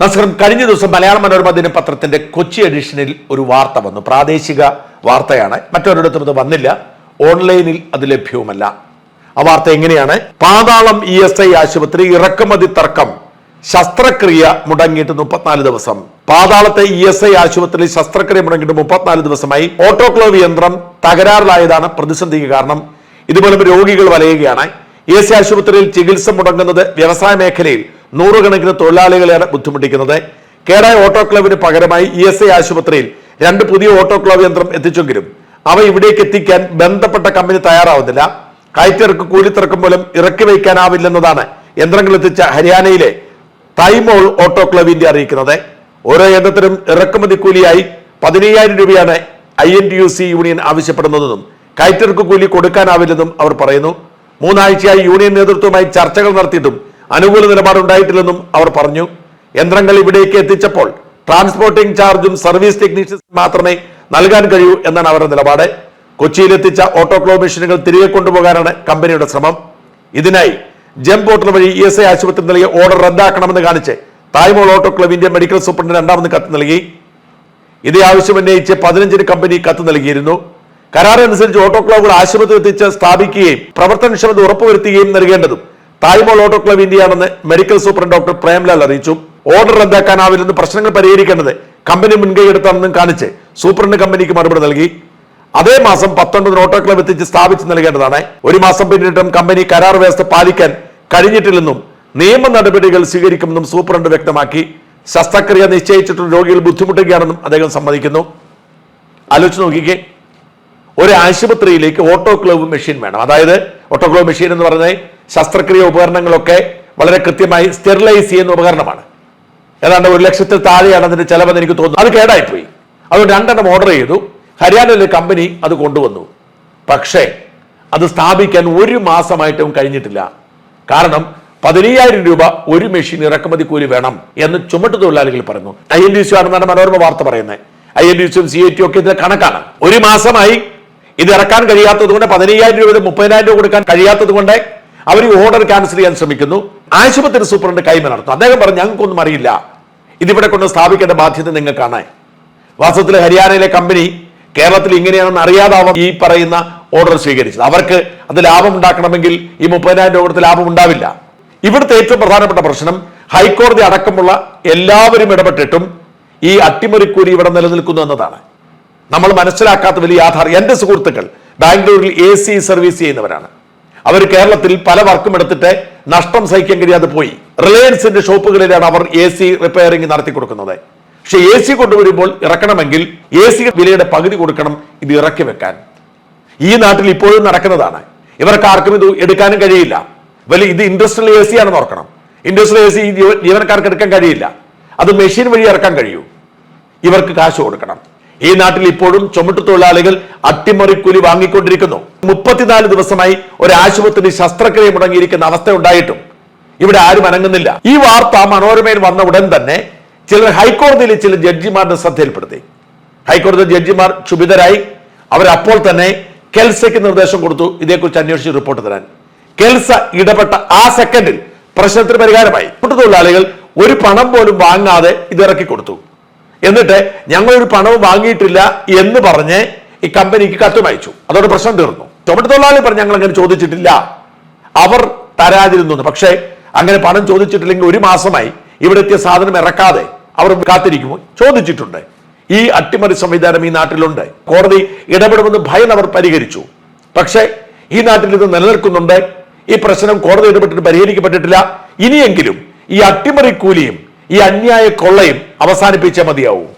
നമസ്കാരം കഴിഞ്ഞ ദിവസം മലയാള മനോരമ ദിനപത്രത്തിന്റെ കൊച്ചി എഡിഷനിൽ ഒരു വാർത്ത വന്നു. പ്രാദേശിക വാർത്തയാണ്. മറ്റൊരിടത്തും അത് വന്നില്ല. ഓൺലൈനിൽ അത് ലഭ്യവുമല്ല ആ വാർത്ത എങ്ങനെയാണ്? പാതാളം ഇ എസ് ഐ ആശുപത്രി ഇറക്കുമതി തർക്കം. ശസ്ത്രക്രിയ മുടങ്ങിയിട്ട് മുപ്പത്തിനാല് ദിവസം. പാതാളത്തെ ഇ എസ് ഐ ആശുപത്രിയിൽ ശസ്ത്രക്രിയ മുടങ്ങിയിട്ട് മുപ്പത്തിനാല് ദിവസമായി. ഓട്ടോക്ലോവ് യന്ത്രം തകരാറിലായതാണ് പ്രതിസന്ധിക്ക് കാരണം. ഇതുപോലെ രോഗികൾ വലയുകയാണ്. ഇ എസ് ഐ ആശുപത്രിയിൽ ചികിത്സ മുടങ്ങുന്നത് വ്യവസായ മേഖലയിൽ. നൂറുകണക്കിന് തൊഴിലാളികളെയാണ് ബുദ്ധിമുട്ടിക്കുന്നത്. കേടായ ഓട്ടോക്ലവിന് പകരമായി ഇ എസ് ഐ ആശുപത്രിയിൽ രണ്ട് പുതിയ ഓട്ടോക്ലവ് യന്ത്രം എത്തിച്ചെങ്കിലും അവ ഇവിടേക്ക് എത്തിക്കാൻ ബന്ധപ്പെട്ട കമ്പനി തയ്യാറാവുന്നില്ല. കയറ്റിറക്ക് കൂലിത്തിറക്കും പോലും ഇറക്കി വയ്ക്കാനാവില്ലെന്നതാണ് യന്ത്രങ്ങൾ എത്തിച്ച ഹരിയാനയിലെ തൈമോൾ ഓട്ടോക്ലവിന്റെ അറിയിക്കുന്നത്. ഓരോ യന്ത്രത്തിനും ഇറക്കുമതി കൂലിയായി പതിനയ്യായിരം രൂപയാണ് I N T U C union ആവശ്യപ്പെടുന്നതെന്നും കയറ്റിറക്ക് കൂലി കൊടുക്കാനാവില്ലെന്നും അവർ പറയുന്നു. മൂന്നാഴ്ചയായി യൂണിയൻ നേതൃത്വവുമായി ചർച്ചകൾ നടത്തിയിട്ടും അനുകൂല നിലപാടുണ്ടായിട്ടില്ലെന്നും അവർ പറഞ്ഞു. യന്ത്രങ്ങൾ ഇവിടേക്ക് എത്തിച്ചപ്പോൾ ട്രാൻസ്പോർട്ടിംഗ് ചാർജും സർവീസ് ടെക്നീഷ്യൻസ് മാത്രമേ നൽകാൻ കഴിയൂ എന്നാണ് അവരുടെ നിലപാട്. കൊച്ചിയിലെത്തിച്ച ഓട്ടോക്ലോ മെഷീനുകൾ തിരികെ കൊണ്ടുപോകാനാണ് കമ്പനിയുടെ ശ്രമം. ഇതിനായി ജെം പോർട്ടൽ വഴി ഇ എസ് ഐ ആശുപത്രി നൽകിയ ഓർഡർ റദ്ദാക്കണമെന്ന് കാണിച്ച് Thaimol auto club India medical superintendent രണ്ടാമത് കത്ത് നൽകി. ഇതേ ആവശ്യം ഉന്നയിച്ച് പതിനഞ്ചിന് കമ്പനി കത്ത് നൽകിയിരുന്നു. കരാറനുസരിച്ച് ഓട്ടോക്ലോബുകൾ ആശുപത്രി എത്തിച്ച് സ്ഥാപിക്കുകയും പ്രവർത്തനക്ഷമത ഉറപ്പുവരുത്തുകയും നൽകേണ്ടതും തായ്മോൾ ഓട്ടോ ക്ലബ് ഇന്ത്യയാണെന്ന് മെഡിക്കൽ സൂപ്രണ്ട് ഡോക്ടർ പ്രേംലാൽ അറിയിച്ചു. ഓർഡർ റദ്ദാക്കാനാവില്ലെന്ന് പ്രശ്നങ്ങൾ പരിഹരിക്കേണ്ടത് കമ്പനി മുൻകൈ എടുത്താണെന്നും കാണിച്ച് സൂപ്രണ്ട് കമ്പനിക്ക് മറുപടി നൽകി. അതേ മാസം പത്തൊൻപതിന് ഓട്ടോ ക്ലബ് എത്തിച്ച് സ്ഥാപിച്ച് നൽകേണ്ടതാണ്. ഒരു മാസം പിന്നിട്ടും കമ്പനി കരാർ വ്യവസ്ഥ പാലിക്കാൻ കഴിഞ്ഞിട്ടില്ലെന്നും നിയമ നടപടികൾ സ്വീകരിക്കുമെന്നും സൂപ്രണ്ട് വ്യക്തമാക്കി. ശസ്ത്രക്രിയ നിശ്ചയിച്ചിട്ടുള്ള രോഗികൾ ബുദ്ധിമുട്ടുകയാണെന്നും അദ്ദേഹം സമ്മതിക്കുന്നു. ആലോചിച്ച് നോക്കിക്കേ. ഒരു ആശുപത്രിയിലേക്ക് ഓട്ടോ ക്ലബ് മെഷീൻ വേണം. അതായത് ഓട്ടോ ക്ലബ് മെഷീൻ എന്ന് പറഞ്ഞാൽ ശസ്ത്രക്രിയ ഉപകരണങ്ങളൊക്കെ വളരെ കൃത്യമായി സ്റ്റെറിലൈസ് ചെയ്യുന്ന ഉപകരണമാണ്. ഏതാണ്ട് ഒരു ലക്ഷത്തിൽ താഴെയാണ് അതിന്റെ ചെലവെന്ന് എനിക്ക് തോന്നുന്നു. അത് കേടായിപ്പോയി. അതുകൊണ്ട് രണ്ടെണ്ണം ഓർഡർ ചെയ്തു. ഹരിയാനയിലെ കമ്പനി അത് കൊണ്ടുവന്നു. പക്ഷേ അത് സ്ഥാപിക്കാൻ ഒരു മാസമായിട്ടും കഴിഞ്ഞിട്ടില്ല. കാരണം പതിനയ്യായിരം രൂപ ഒരു മെഷീൻ ഇറക്കുമതി കൂലി വേണം എന്ന് ചുമട്ട് തൊഴിലാളികൾ പറഞ്ഞു ഐ എൻ ഡി സി ആണെന്നാണ് മനോരമ വാർത്ത പറയുന്നത് ഐ എൻ ഡി സിയും സി ഐ ടി ഒക്കെ ഇതിന്റെ കണക്കാണ്. ഒരു മാസമായി ഇത് ഇറക്കാൻ കഴിയാത്തത് കൊണ്ട് പതിനയ്യായിരം രൂപ മുപ്പതിനായിരം രൂപ കൊടുക്കാൻ കഴിയാത്തത് കൊണ്ട് അവർ ഓർഡർ ക്യാൻസൽ ചെയ്യാൻ ശ്രമിക്കുന്നു. ആശുപത്രി സൂപ്രണ്ട് കൈമ നടത്തും അദ്ദേഹം പറഞ്ഞു ഞങ്ങൾക്കൊന്നും അറിയില്ല. ഇതിവിടെ കൊണ്ട് സ്ഥാപിക്കേണ്ട ബാധ്യത നിങ്ങൾക്കാണ്. വാസ്തവത്തിൽ ഹരിയാനയിലെ കമ്പനി കേരളത്തിൽ ഇങ്ങനെയാണെന്ന് അറിയാതാവും ഈ പറയുന്ന ഓർഡർ സ്വീകരിച്ചത്. അവർക്ക് അത് ലാഭം ഉണ്ടാക്കണമെങ്കിൽ ഈ മുപ്പതിനായിരം രൂപ കൊടുത്ത് ലാഭം ഉണ്ടാവില്ല. ഇവിടുത്തെ ഏറ്റവും പ്രധാനപ്പെട്ട പ്രശ്നം ഹൈക്കോടതി അടക്കമുള്ള എല്ലാവരും ഇടപെട്ടിട്ടും ഈ അട്ടിമറിക്കൂലി ഇവിടെ നിലനിൽക്കുന്നു എന്നതാണ്. നമ്മൾ മനസ്സിലാക്കാത്ത വലിയ യാഥാർത്ഥ്യം. എന്റെ സുഹൃത്തുക്കൾ ബാംഗ്ലൂരിൽ എ സർവീസ് ചെയ്യുന്നവരാണ്. അവർ കേരളത്തിൽ പല വർക്കും എടുത്തിട്ട് നഷ്ടം സഹിക്കാൻ കഴിയാതെ പോയി. റിലയൻസിന്റെ ഷോപ്പുകളിലാണ് അവർ എ സി റിപ്പയറിംഗ് നടത്തി കൊടുക്കുന്നത്. പക്ഷെ എ സി കൊണ്ടുവരുമ്പോൾ ഇറക്കണമെങ്കിൽ എ സി വിലയുടെ പകുതി കൊടുക്കണം ഇത് ഇറക്കി വെക്കാൻ. ഈ നാട്ടിൽ ഇപ്പോഴും നടക്കുന്നതാണ്. ഇവർക്ക് ആർക്കും ഇത് എടുക്കാനും കഴിയില്ല. വലിയ ഇത് ഇൻഡസ്ട്രിയൽ എ സി ആണെന്ന് ഓർക്കണം. ഇൻഡസ്ട്രിയൽ എ സി ജീവനക്കാർക്ക് എടുക്കാൻ കഴിയില്ല. അത് മെഷീൻ വഴി ഇറക്കാൻ കഴിയൂ. ഇവർക്ക് കാശ് കൊടുക്കണം. ഈ നാട്ടിൽ ഇപ്പോഴും ചുമട്ടു തൊഴിലാളികൾ അട്ടിമറിക്കൂലി വാങ്ങിക്കൊണ്ടിരിക്കുന്നു. മുപ്പത്തിനാല് ദിവസമായി ഒരു ആശുപത്രി ശസ്ത്രക്രിയ മുടങ്ങിയിരിക്കുന്ന അവസ്ഥ ഉണ്ടായിട്ടും ഇവിടെ ആരും അനങ്ങുന്നില്ല. ഈ വാർത്ത മനോരമയിൽ വന്ന ഉടൻ തന്നെ ചിലർ ഹൈക്കോടതിയിലെ ചില ജഡ്ജിമാരുടെ ശ്രദ്ധയിൽപ്പെടുത്തി. ഹൈക്കോടതി ജഡ്ജിമാർ ക്ഷുഭിതരായി. അവരപ്പോൾ തന്നെ കെൽസയ്ക്ക് നിർദ്ദേശം കൊടുത്തു. ഇതേക്കുറിച്ച് അന്വേഷിച്ച് റിപ്പോർട്ട് തരാൻ. കെൽസ ഇടപെട്ട ആ സെക്കൻഡിൽ പ്രശ്നത്തിന് പരിഹാരമായി. തൊഴിലാളികൾ ഒരു പണം പോലും വാങ്ങാതെ ഇത് ഇറക്കി കൊടുത്തു എന്നിട്ട് ഞങ്ങളൊരു പണവും വാങ്ങിയിട്ടില്ല എന്ന് പറഞ്ഞ് ഈ കമ്പനിക്ക് കത്തും അയച്ചു. അതോടെ പ്രശ്നം തീർന്നു. ചുമട്ട് തൊഴിലാളി പറഞ്ഞു ഞങ്ങൾ അങ്ങനെ ചോദിച്ചിട്ടില്ല. അവർ തരാതിരുന്നു. പക്ഷേ അങ്ങനെ പണം ചോദിച്ചിട്ടില്ലെങ്കിൽ ഒരു മാസമായി ഇവിടെ എത്തിയ സാധനം ഇറക്കാതെ അവർ കാത്തിരിക്കുമോ? ചോദിച്ചിട്ടുണ്ട്. ഈ അട്ടിമറി സംവിധാനം ഈ നാട്ടിലുണ്ട്. കോടതി ഇടപെടുമെന്ന് ഭയം അവർ പരിഹരിച്ചു. പക്ഷേ ഈ നാട്ടിൽ ഇത് നിലനിൽക്കുന്നുണ്ട്. ഈ പ്രശ്നം കോടതി ഇടപെട്ടിട്ട് പരിഹരിക്കപ്പെട്ടിട്ടില്ല. ഇനിയെങ്കിലും ഈ അട്ടിമറി കൂലിയും ഈ അന്യായ കൊള്ളയും അവസാനിപ്പിച്ചേ മതിയാവും.